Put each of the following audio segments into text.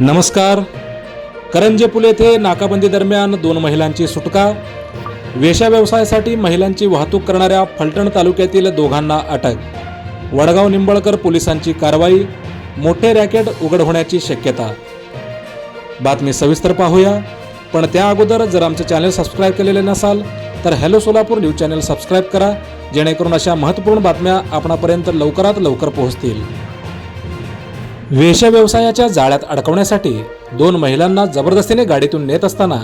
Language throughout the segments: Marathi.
नमस्कार. करंजे पुल येथे नाकाबंदी दरम्यान दोन महिलांची सुटका. वेशा व्यवसायासाठी महिलांची वाहतूक करणाऱ्या फलटण तालुक्यातील दोघांना अटक. वडगाव निंबळकर पोलिसांची कारवाई. मोठे रॅकेट उघड होण्याची शक्यता. बातमी सविस्तर पाहूया. पण त्या अगोदर जर आमचे चॅनल सबस्क्राईब केलेले नसाल तर hello Solapur news channel subscribe करा जेणेकरून अशा महत्त्वपूर्ण बातम्या आपणापर्यंत लवकरात लवकर पोहोचतील. वेश्या व्यवसायाच्या जाळ्यात अडकवण्यासाठी दोन महिलांना जबरदस्तीने गाडीतून नेत असताना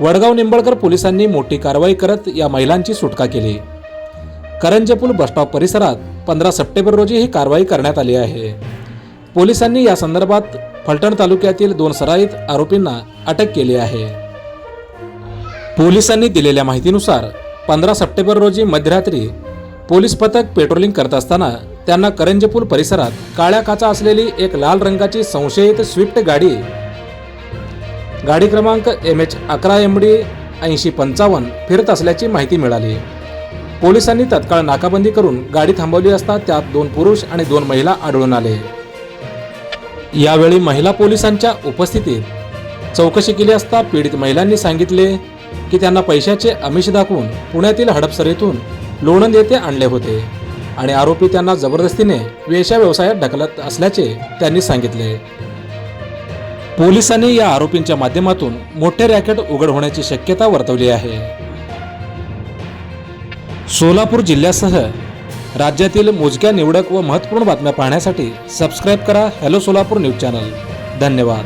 वडगाव निंबळकर पोलिसांनी मोठी कारवाई करत या महिलांची सुटका केली. करंजपूल बसस्टॉप परिसरात पंधरा सप्टेंबर रोजी ही कारवाई करण्यात आली आहे. पोलिसांनी या संदर्भात फलटण तालुक्यातील दोन सराईत आरोपींना अटक केली आहे. पोलिसांनी दिलेल्या माहितीनुसार पंधरा सप्टेंबर रोजी मध्यरात्री पोलीस पथक पेट्रोलिंग करत असताना त्यांना करंजपूर परिसरात काळ्या काचा असलेली एक लाल रंगाची संशयित स्विफ्ट गाडी. गाडी क्रमांक एम एच अकरा एम डी ऐंशी पंचावन्न फिरत असल्याची माहिती मिळाली. पोलिसांनी तत्काळ नाकाबंदी करून गाडी थांबवली असता त्यात दोन पुरुष आणि दोन महिला आढळून आले. यावेळी महिला पोलिसांच्या उपस्थितीत चौकशी केली असता पीडित महिलांनी सांगितले की त्यांना पैशाचे आमिष दाखवून पुण्यातील हडपसरीतून लोणंद येथे आणले होते. आणि आरोपी त्यांना जबरदस्तीने वेशा व्यवसायात ढकलत असल्याचे त्यांनी सांगितले. पोलिसांनी या आरोपींच्या माध्यमातून मोठे रॅकेट उघड होण्याची शक्यता वर्तवली आहे. सोलापूर जिल्ह्यासह राज्यातील मोजक्या निवडक व महत्त्वपूर्ण बातम्या पाहण्यासाठी सबस्क्राईब करा हॅलो सोलापूर न्यूज चॅनल. धन्यवाद.